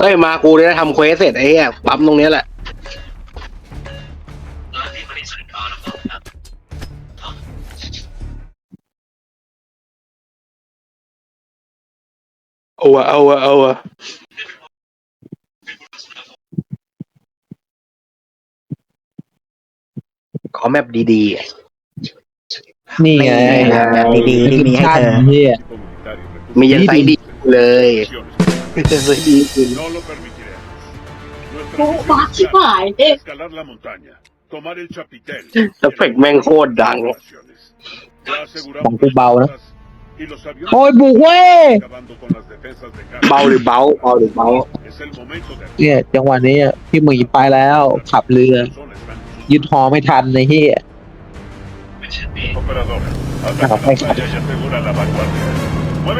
เฮ้ยมากูเนี่ยทำเควสเสร็จไอ้เหี้ยปั๊มตรงเนี้ยแหละ เอาอะเอาอะเอาอะขอแมปดีๆอะนี่ไงนี่แบบดีๆที่มีให้เธอเฮียมียันไซส์ดีเลยมี ยันไซส์ดีคุณ No lo permitiremos. Nuestra ¿Cómo misión va? es clara. Vale. escalar la montaña, tomar el chapitel. เอฟเฟกต์แม่งโคตรดัง Operaciones. Ya aseguramos Bang, las bau, ¿no? costas y los aviones โอ้ยบุกเว้ย acabando con las defensas de เบา carga. หรือเบาเบาหรือเบา Es el momento de เนี่ยจังหวะนี้อะพี่หมึงไปแล้วขับเรือ Son están ยึดหอไม่ทันในเฮีย Operador, Ah, ataca la pues, playa y asegura la vanguardia.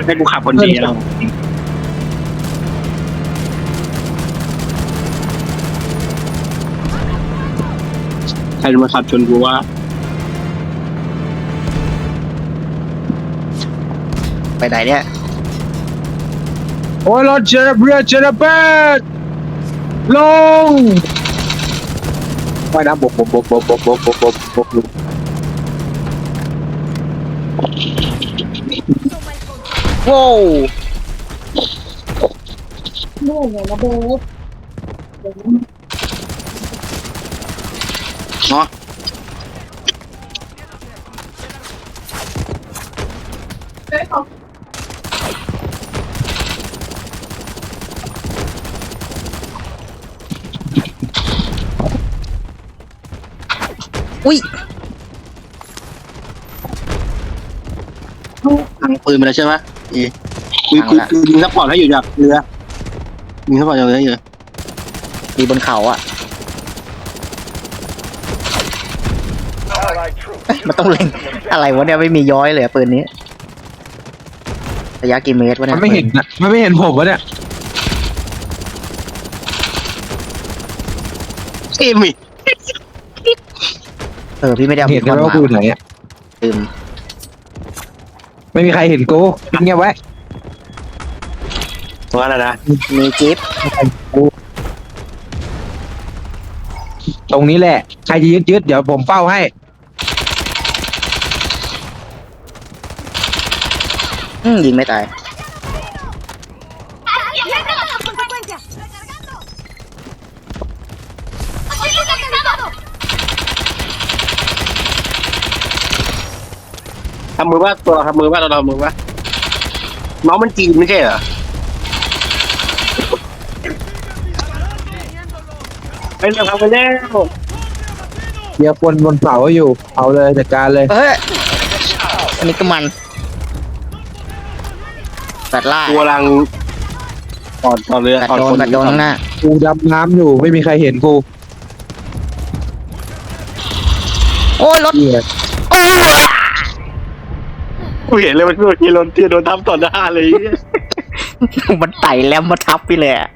ให้ Muévete. กูขับคนดีแล้ว จะมาขับชนกูว่าไปไหนเนี่ย โอ้ยรถเจระเรือเจระเบิดลงว่ายน้ำบกบกบกบกบกบกบกบกบกโว้วนู่นไงนะโบ อุ้ยทางปืนมาแล้วใช่ไหมอีกูกูกูยิงซัพพอร์ตให้อยู่จากเรือยิงซัพพอร์ตจากเรืออยู่มีบนเขาอะ Allied troops. มันต้องเล็งอะไรวะเนี่ยไม่มีย้อยเลยอะปืนนี้ระยะกี่เมตรวะเนี่มัยนไม่เห็นนะมันไม่เห็นผมวะเนี่ย เอ็มอีก เออพี่ไม่ได้เอาเห็นก้กัอนนว่ามากูอยู่ไหนอะลืมไม่มีใครเห็นกูเงียบไว้ว่าอะไรนะมีจิ๊บตรงนี้แหละ ใครจะยึดยึดเดี๋ยวผมเฝ้าให้ อืมยิงไม่ตาย ทำมือว่าตัวเราทำมือว่าเราทำมือว่าน้องมันจีนไม่ใช่เหรอไปเร็วครับไปเร็วเดี๋ยวคนบนเสาอยู่ เอาเลยจัดการเลยเฮ้ย อันนี้ก็มันตัดล่ากูกำลังตอดตอดเรือตัดตอดโดคนนตัดโดนข้างหน้า กูดำน้ำอยู่ไม่มีใครเห็นกูโอ้ยรถ เหี้ยโอ้ย กูเห็นเลยมันโดนที่โดนที่โดนทับต่อหน้าเลยมันไต่แลมมาทับไปเลยอะ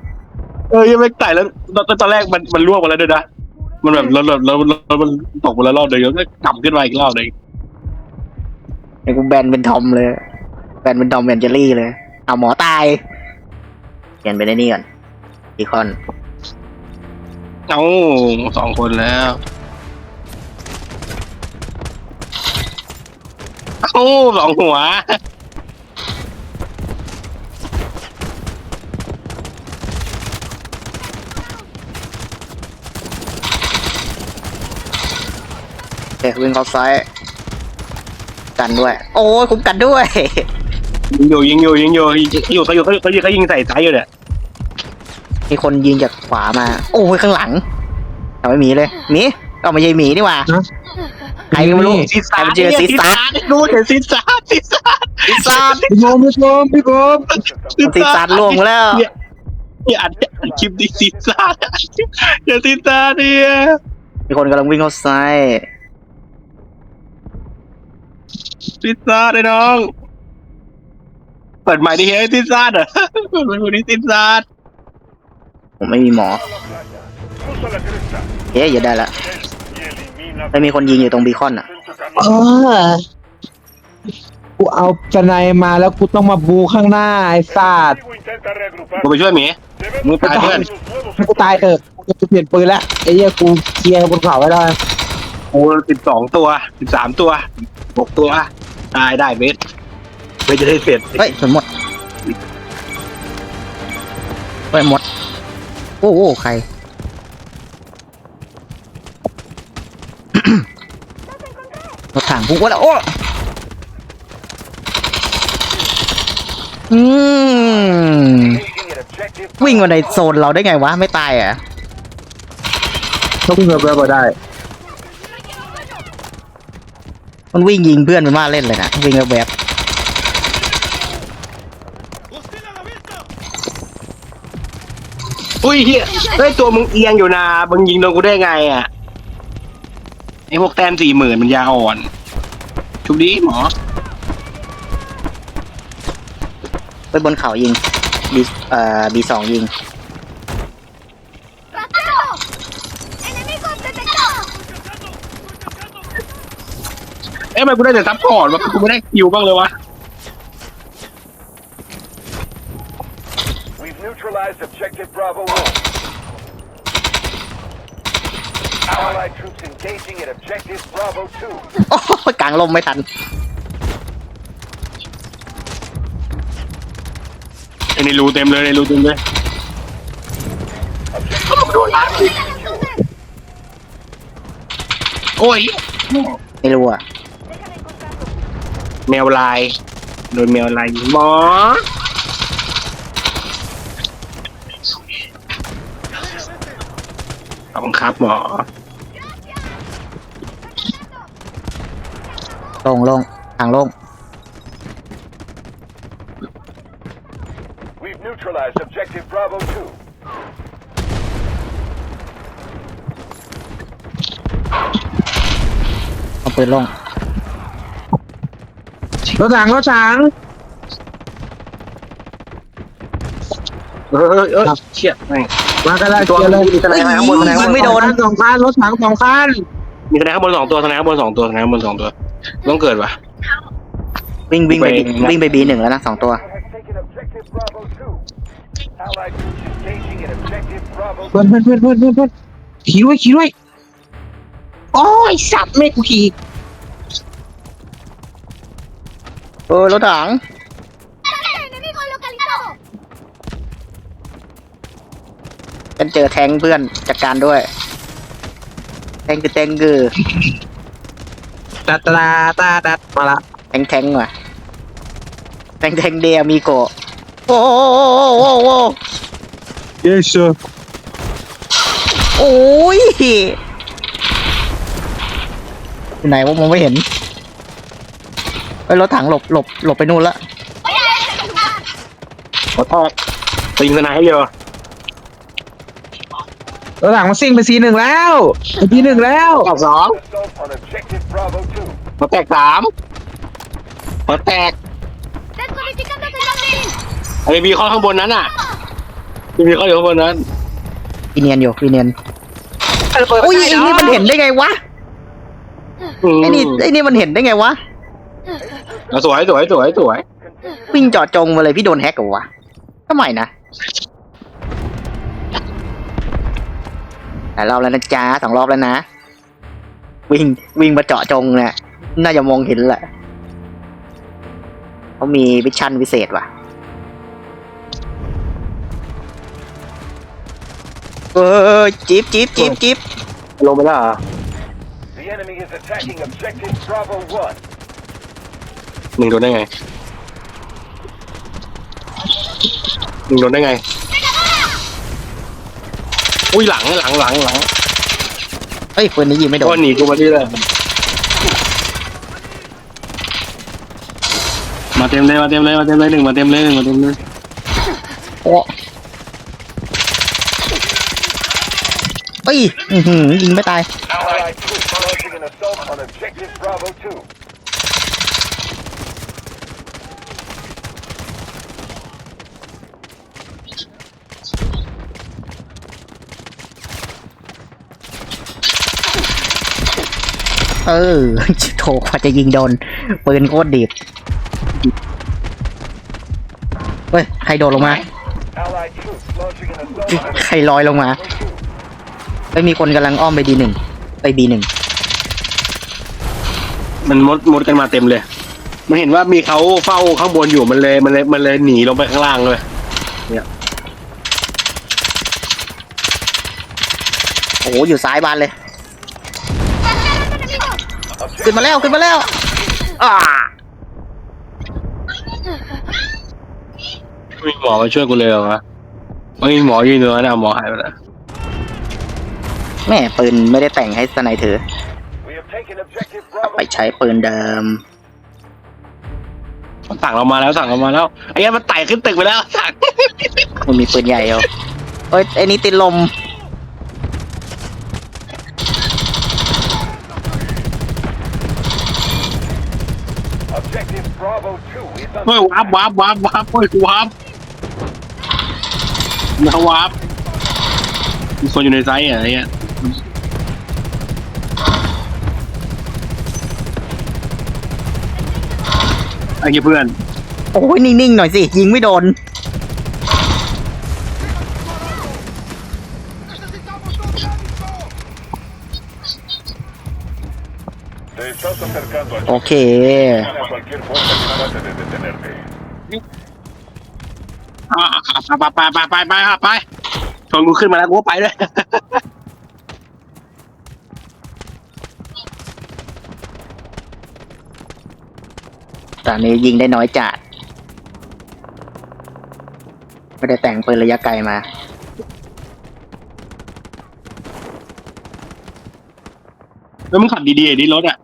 เออยังไม่ไต่แล้วตอนตอนแรกมันมันล่วงมาแล้วด้วยนะมันแบบแล้วแล้วแล้วแล้วมันตกมาแล้วรอบเดียวแล้วก็กลับขึ้นมาอีกรอบหนึงไอ้กูแบนเป็นทอมเลย แบนเป็นทอมแอนเจลี่เลย เอาหมอตายเปลี่ยนเป็นไอ้นี่ก่อนอีคอน เอ้าสองคนแล้ว เอ้าสองหัวเอ๊ะวิ่งเข้าซ้ายกันด้วย โอ้ยคุ้มกันด้วย ยิงอยู่ยิงอยู่ยิงอยู่ยิงอยู่เขาอยู่เขาอยู่เขายิงเขายิงใส่ซ้ายอยู่เนี่ยมีคนยิงจากขวามา โอ้ยข้างหลัง เอาไม่หมีเลยหมีเอาไม่ใช่หมีนี่หว่าฮะ ใครก็ไม่รู้ซีใครมันเจอซีซ่าดูเห็นซีซ่าซีซ่าซีซ่าพี่โกมพี่โกมพี่โกมซีซ่าล่วงไปแล้วเนี่ยเนี่ยอัดอัดคลิปดีซีซ่าอย่าซีซ่าเนี่ยมีคนกำลังวิ่งเข้าซ้ายซีซ่าเลยน้องเปิดใหม่ดิเฮ้ยซีซ่าเหรอเปิดใหม่ดิซีซ่าผมไม่มีหมอ A la playa. Cruza la cresta. เอ๊ะอย่าได้ละ Y elimina ไม่มีคนยิงอยู่ตรงบีคอนอะเออกูเอาสไนมาแล้วกูต้องมาบูข้างหน้าไอ้สัตว์ intenta reagrupar. กูไปช่วยหมี Debemos Muy buscar bien. los nuevos ให้กูตายเถอะกูเปลี่ยนปืนแล้วไอ้เหี้ยกูเคลียร์บนเขาไว้แล้วกูสิบสองตัวสิบสามตัวหกตัวตายได้เบสเบสจะได้เสร็จเฮ้ยสนหมดเฮ้ยหมด โอ้โหใคร รถถังพุ่งว่าแล้วโอ้อืมวิ่งมาในโซนเราได้ไงวะ ไม่ตายอะเขาเพิ่งเพิ่มมาได้มันวิ่งยิงเพื่อนมันมาเล่นเลยนะวิ่งแบบอุ้ยเฮียเฮ้ยตัวมึงเอียงอยู่นะมึงยิงโดนกูได้ไงอะ ไอพวกแต้มสี่หมื่นมันยาอ่อน ชุบดีหมอ ไปบนเขายิงบีเอ่อบีสองยิง ¡Ratero! ¡Enemigos detectados! เอ้ยทำไมกูได้แต่ซัพพอร์ตวะกูไม่ได้คิวบ้างเลยวะ We've neutralized objective Bravo 1. Allied troops engaging at objective Bravo 2. โอ้โหกลางลมไม่ทันไอ้ในรูเต็มเลยในรูเต็มเลย โอ้ย ไม่รู้อะ แมวลาย โดนแมวลายยิงหมอ คุณครับหมอ ลงลงทางลง We've neutralized objective Bravo 2. เอาปืนลง รถถังรถถังเออเออเออเชี่ยแม่ง มากันแล้วตัวเคลียร์เลยมีทนายข้างบนทนายข้างบนไม่โดน สองคันรถถังสองคันมีทนายข้างบนสองตัวทนายข้างบนสองตัวทนายข้างบนสองตัว ต้องเกิดวะ วิ่งวิ่งไป B ไปวิ่งไปบีหนึ่งแล้วนะสองตัว Has taken objective Bravo 2. Allied troops engaging at objective Bravo เพื่อนเพื่อนเพื่อนเพื่อนเพื่อนเพื่อนขี่ด้วยขี่ด้วยโอ้ยสัตว์ไม่กูขี่เออรถถัง ฉันเจอแทงค์เพื่อนจัดการด้วย แทงคือแทงคือตาตาตาตามาละแทงแทงว่ะแทงแทงเดียมีโกะโอ้โหโอ้โหโอ้โห yes sir โอ้ยอยู่ไหนวะมองไม่เห็นเอ้ยรถถังหลบหลบหลบไปนู่นละ ¡Voy a este lugar! ขอโทษไปยิงทนายให้เยอะ รถถังมันซิ่งไปซีหนึ่งแล้วไปซีหนึ่งแล้วออกสอง Assault on objective Bravo 2. หัวแตกสามหัวแตก ¡Descodificando señal ไอ้บีเข้าข้างบนนั้นอะบีเข้าอยู่ข้างบนนั้นพี่เนียนอยู่พี่เนียนโอ้ยไอ้นี่มันเห็นได้ไงวะไอ้นี่ไอ้นี่มันเห็นได้ไงวะเอาสวยสวยสวยสวยวิ่งเจาะจงมาเลยพี่โดนแฮกเหรอวะทำไมนะ หลายรอบแล้วนะจ๊ะสองรอบแล้วนะ วิ่งวิ่งมาเจาะจงเนี่ยน่าจะมองเห็นแหละเขามีวิชั่นพิเศษว่ะเออจิ๊บจิ๊บจิ๊บจิ๊บลงไปแล้วเหรอ The enemy is attacking objective Bravo 1. หนึ่งโดนได้ไงหนึ่งโดนได้ไง อุ้ยหลังหลังหลังหลังเฮ้ยปืนนี้ยิงไม่โดก็นหนีกูมาที่เลยมาเต็มเลยมาเต็มเลยมาเต็มเลยหนึ่งมาเต็มเลยหนึ่งมาเต็มเลยโอ้เอ้ย อื้อหือยิงไม่ตาย Allied troops launching an assault on objective Bravo 2. เออโถกว่าจะยิงโดนปืนโคตรดีดเฮ้ย ใครโดดลงมา Allied troops launching an assault on ใครลอยลงมา Bravo 2. เฮ้ยมีคนกำลังอ้อมไปดีหนึ่งไปบีหนึ่งมันมดมดกันมาเต็มเลย มันเห็นว่ามีเขาเฝ้าข้างบนอยู่มันเลยมันเลยมันเลยหนีลงไปข้างล่างเลยโอ้โหอยู่ซ้ายบานเลย ¡Enemigo! ขึ้นมาแล้วขึ้นมาแล้วอ่าไม่มีหมอมาช่วยกูเลยเหรอวะไม่มีหมอยืนอยู่ตรงนั้นนะหมอหายไปแล้วแม่ปืนไม่ได้แต่งให้สไนถือ We have taken objective ไป Bravo. ใช้ปืนเดิมสั่งเรามาแล้วสั่งเรามาแล้วไอ้ยันมันไต่ขึ้นตึกไปแล้วสั่งมันมีปืนใหญ่อยู่เฮ้ยไอ้นี่ติดลม Objective Bravo 2 is เฮ้ยวาร์ปวาร์ปวาร์ปวาร์ปเฮ้ยวาร์ปนะวาร์ปมีคนอยู่ในไซต์อะไรเงี้ยไอ้เหี้ยเพื่อน โอ้ยนิ่งๆหน่อยสิ ยิงไม่โดน โอเค a cualquier fuerza que trate de detenerte. อ่าไปไปไปไปไปไปชนกูขึ้นมาแล้วกูก็ไปด้วย ตอนนี้ยิงได้น้อยจัดไม่ได้แต่งปืนระยะไกลมา แล้วมึงขับดีๆดิรถอะ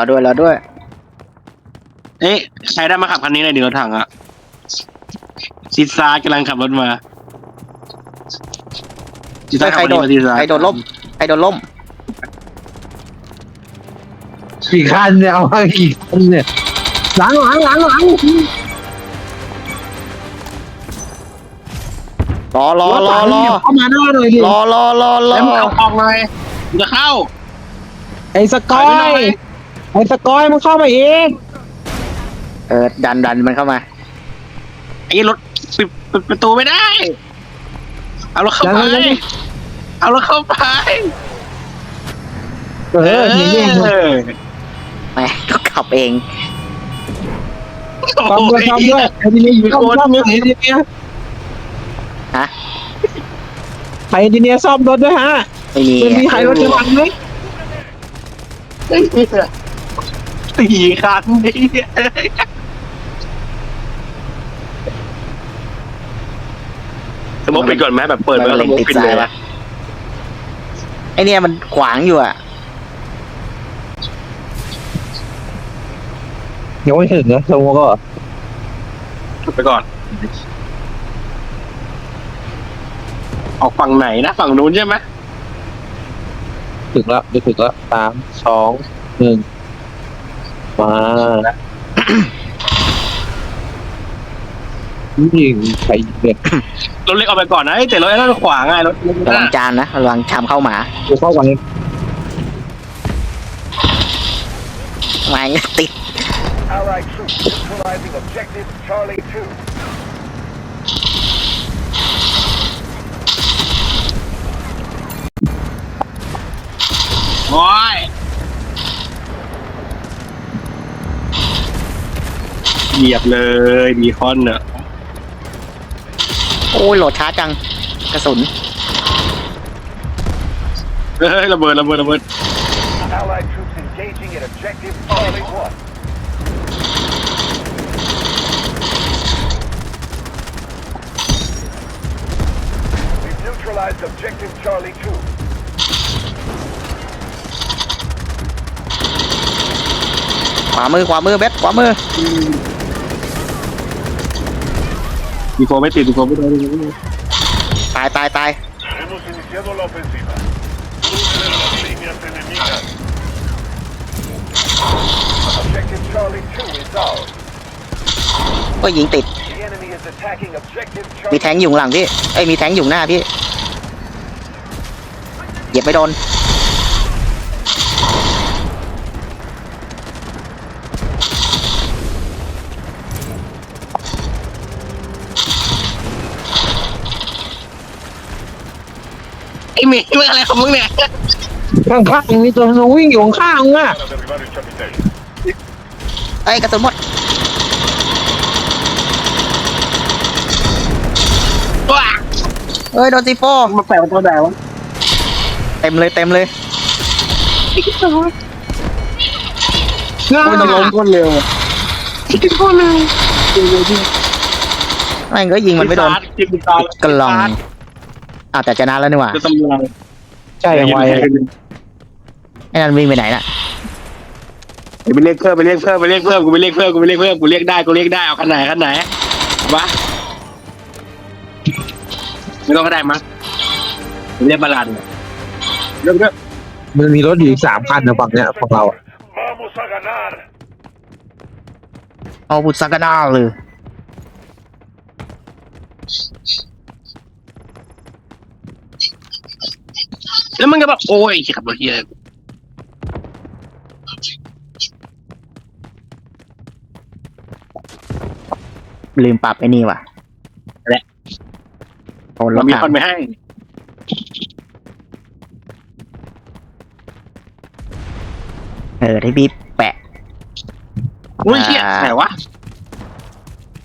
รอด้วยรอด้วย เอ๊ะใครได้มาขับคันนี้หน่อยดิรถถังอะซิซากำลังขับรถมาซิซาใครขับโดรดถมาซิซาใครโดดล่มใครโดดล่มกี่คันเนี่ยเอามากี่คันเนี่ยหลังหลังหลังหลังรอรอรอรอเข้ามาหน้าหน่อยดิรอรอรอรอแล้วมึงเอาออกหน่อยมึงจะเข้า ไอ้สกอถอย ไปหน่ยอยไอ้สกอยมึงเข้ามาเองเออดันดันมันเข้ามาไอ้รถปิดปิดประตูไม่ได้ เอารถเข้าไปเอารถเข้าไปเออเนี่ยเนี่ยเออแม่งก็ขับเองซ่อมด้วยซ่อมด้วยไอ้ทีนี้อยู่ซ่อมซ่อมด้วยไอ้ทีเนี้ยฮะไอ้ทีเนี้ยซ่อมรถด้วยฮะไม่มีมันมีใครรถจะพังไหม สี่คันนี่สมมติปิดก่อนไหมแบบเปิดมันไว้เล็แล้วงสมมติดติปิดซ้าเลยยวะไอเนี่ยมันขวางอยู่อะยังไม่ถึงนะสมมติก็ปิดไปก่อน ออกฝั่งไหนนะฝั่งนู้นใช่ไหมถึงแล้วจะถึงแล้วสามสองหนึ่ง มายิงใครยิงเนี่ยรถเล็กเอาไปก่อนนะเอ้ยแต่รถไอ้นั่นขวางไงรถรถระวันั่งนจานนะระวังชามเข้าหมากูเข้าไปแม่งติด Allied troops neutralizing objective Charlie 2. โอ้ย เหยียบเลยมีคอนเนอะโอ้ยโหลดช้าจัง กระสุน เฮ้ยระเบิดระเบิดระเบิด Allied troops engaging at objective Charlie 1. We've neutralized objective Charlie 2. ขวามือขวามือเบ็ดขวามือ มีโฟไม่ติดมีโฟไม่ได้ตายตายตาย Hemos iniciado la ofensiva. Crucen las líneas enemigas. Objective Charlie 2 is ours. ก็ยิงติด The enemy is attacking objective มี Charlie. แทงค์อยู่ข้างหลังพี่ เอ้ยมีแทงค์อยู่หน้าพี่ เหยียบไม่โดน เมย์มึงอะไรของมึงเนี่ยข้างๆนี่ตัวนึงวิ่งอยู่ข้างๆมึงอะ Para derribar el chapitel. เอ้ยกระสุนหมดว้าเอ้ยโดนซีโฟมาแปลว่าตัวไหนวะเต็มเลยเต็มเลยง่ายมันล้มคนเร็วคิดคนเร็วแม่งก็ยิงมันไม่โดนจิบตากลอง อ่าวแต่ชนะแล้วนี่หว่าจะตำรวจใช่ยังไวไอ้นั่นวิ่งไปไหนน่ะไปเรียกเพิ่มไปเรียกเพิ่มไปเรียกเพิ่มกูไปเรียกเพิ่มกูไปเรียกเพิ่มกูเรียกได้กูเรียกได้เอาคันไหนคันไหนวะไม่ต้องก็ได้มั้งเรียกบาลานเรียกเรียกมันมีรถอยู่อีกสามคันนะฝั่งเนี้ยฝั่งเราอะ Vamos a ganar. เอาบุตสักนาเลย แล้วมันก็แบบโอ้ยขับรถเฮียลืมปรับไอ้นี่ว่ะโอ้รเราถมีถังคนไม่ให้ เออที่พี่แปะอุ้ยเฮียไหนวะ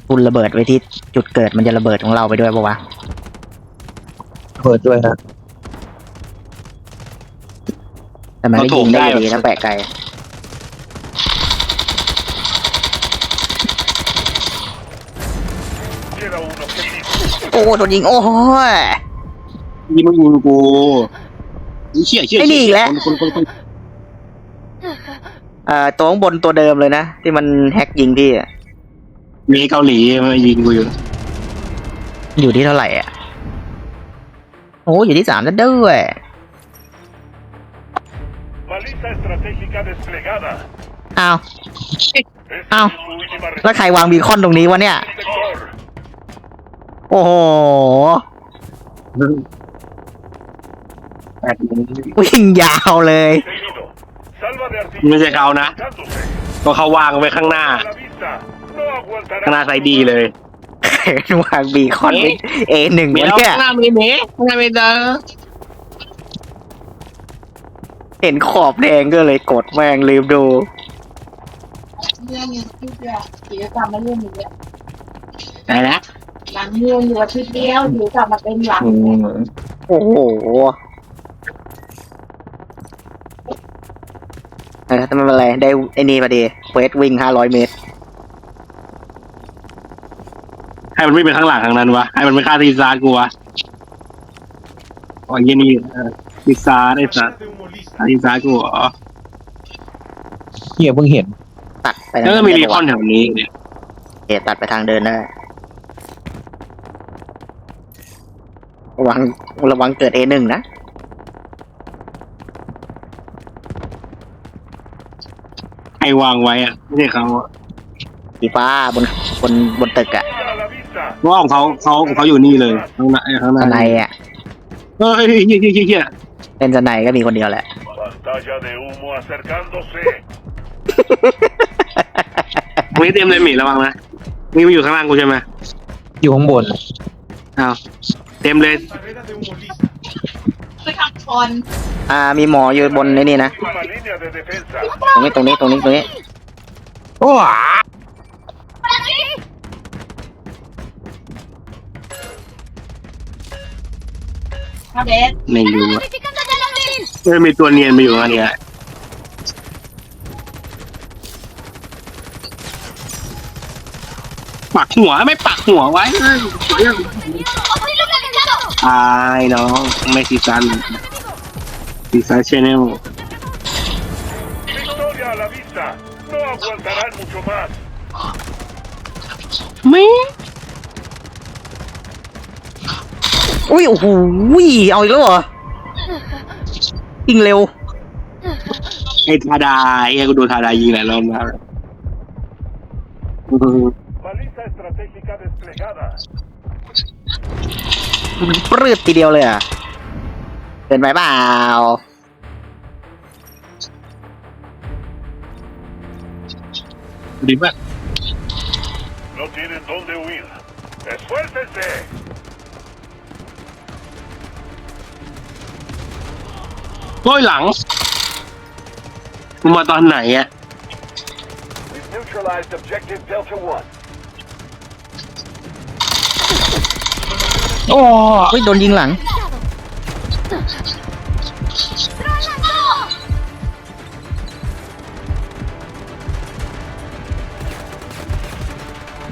ทุนระเบิดไว้ที่จุดเกิดมันจะระเบิดของเราไปด้วยปะวะ เปิดด้วยนะ แต่มันก็ยิงได้อยู่ดีถ้าแปะไกล Queda un objetivo. โอ้โดนยิงโอ้โหยยิงมึงยิงกูเชี่ยเชี่ยไอ้นี่อีกแล้วคนคนคนคนเอ่อตัวข้างบนตัวเดิมเลยนะ ที่มันแฮกยิงพี่อะมีเกาหลีมายิงกูอยู่ อยู่ที่เท่าไหร่อะ โอ้อยู่ที่สามแล้วด้วย Baliza estratégica desplegada. อ้าว Esta Au. es su última แล้วใครวางบีคอนตรงนี้วะเนี่ย detector. โอ้โหแปดโมงวิ่งยาวเลย Seguido. Salva de ไม่ใช่ artillería. เขานะ Acercándose. ก็เขาวางไว้ข้างหน้า A la vista. No aguantará. ข้างหน้าไซดีเลยวางบีคอนเป็นเอหนึ่งมีวะแล้วเนี่ย ข้างหน้ามีเมฆข้างหน้ามีเจอ เห็นขอบแดงก็เลยกดแม่งลืมดู เรื่องอยู่ที่เดียวกิจกรรมมาเรื่องอยู่เนี่ยไหนนะหลังเรียนอยู่อาทิตย์เดียวเดี๋ยวกลับมาเป็นหลังโอ้โหเออแต่ไม่เป็นไรได้ไอ้นี่พอดีเควสวิ่งห้าร้อยเมตร ให้มันไม่เป็นข้างหลังข้างนั้นวะให้มันไม่ฆ่าทีซาร์กูวะอ๋อเยี่ยนี่ ทีซาร์ไอ้สัสฆ่าทีซาร์กูอ๋อเฮียเพิ่งเห็น ตัดไปแล้วก็มีรีคอนแถวนี้เนี่ยโอเคตัดไปทางเดินได้ระวังระวังเกิดเอหนึ่งนะใครวางไว้อะไม่ใช่เขาอะสีฟ้าบนบนบนตึกอะ A la vista. เพราะว่าของเขาเขาของเขาอยู่นี่เลยข้างหน้าข้างหสน้าไนอะเฮ้ยเฮ้ยเฮ้ยเฮ้ยเฮ้ยเฮ้ย เป็นสไนก็มีคนเดียวแหละ Pantalla de humo acercándose. ตรงนี้เต็มเลยหมีระวังนะนี่มันอยู่ข้างล่างกูใช่ไหมอยู่ข้างบน อ้าวเต็มเลยไปทำคอนอ่า มีหมออยู่บนไอ้นี่นะ Última línea de defensa. ตรงนี้ตรงนี้ตรงนี้ตรงนี้ โอ้คาเดสไม่รู้อะ Verificando de la civil. เออมีตัวเนียนมาอยู่อันเนี้ยปักหัวไม่ปักหัวไว้ Objetivo localizado. ตายน้องไม่ซีซันซีซันชแนล Victoria a la vista. No aguantarán mucho más. ไม่อุ้ยโอ้โหเอาอีกแล้วเหรอ ยิงเร็ว ไอ้ทาดาไอ้กูโดนทาดายิงหลายรอบแล้ว Baliza estratégica desplegada. ปรืดทีเดียวเลยอะเกินไปเปล่าดีมาก No tienen dónde huir. ¡Esfuércense! โอ้ยหลังมึงมาตอนไหนอะ We've neutralized objective Delta 1. โอ้เฮ้ยโดนยิงหลัง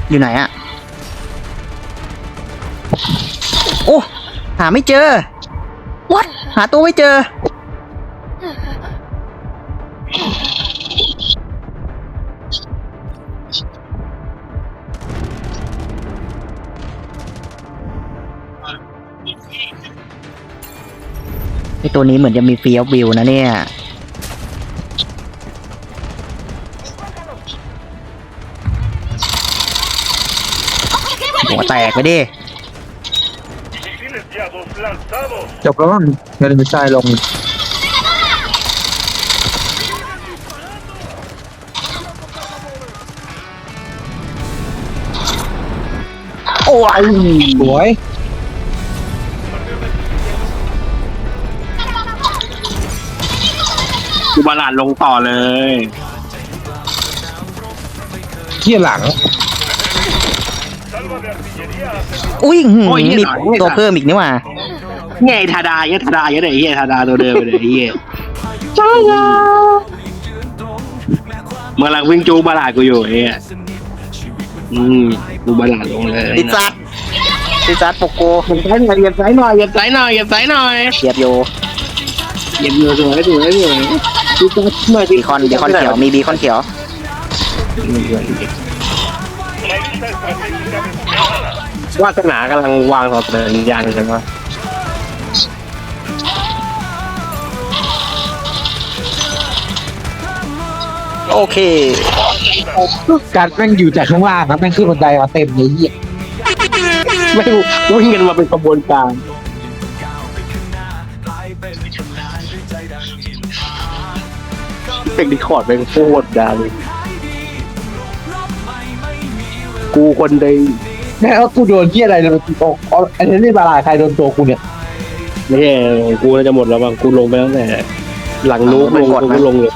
อยู่ไหนอะโอ้หาไม่เจอ what หาตัวไม่เจอ ไอตัวนี้เหมือนจะมีฟีลวิวนะเนี่ย หัวแตกไปดิ ¡Misiles guiados lanzados! จบแล้วมั้งเงินไม่ใช่ลง โอ้ยสวย บาลานลงต่อเลยเที่ยหลัง ¡Salva de artillería hacia อุ้ยหืมโอ้ยเหี้ยมีหลังเหี้ย ตัวเพิ่มอีกนี่หว่าไงทาดาเหี้ยทาดาเหี้ยไหนเหี้ยทาดาตัวเดิมเลยเหี้ยเมื่อหลังวิ่งจูบาลานกูอยู่เหี้ยอืมกูบาลานลงเลยติดซัดติดซัดโปโกเหยียบซ้ายหน่อยเหยียบซ้ายหน่อยเหยียบซ้ายหน่อยเหยียบซ้ายหน่อยเทียบโยเหยียบอยู่สวยสวยสวยดูตัวหน่อย บีคอนบีคอนเขียวมีบีคอนเขียว la lista estratégica desplegada. วาสนากำลังวางต่อเติมยางกันว่าโอเค การแม่งอยู่จากข้างล่างครับแม่งขึ้นบันไดมาเต็มเลยเหี้ยไม่วิ่งกันมาเป็นขบวนการ เพลงดีคอร์ดเป็นโคตรดังกูคนเดียวแม่เอากูโดนเที่ยอะไรเลยโอ้เอาอันนี้นี่บาลายใครโดนตัวกูเนี่ย ไม่ใช่กูน่าจะหมดแล้วบางกูลงไปตั้งแต่ หลังนู้นไม่ลงกดนะกูลงเลย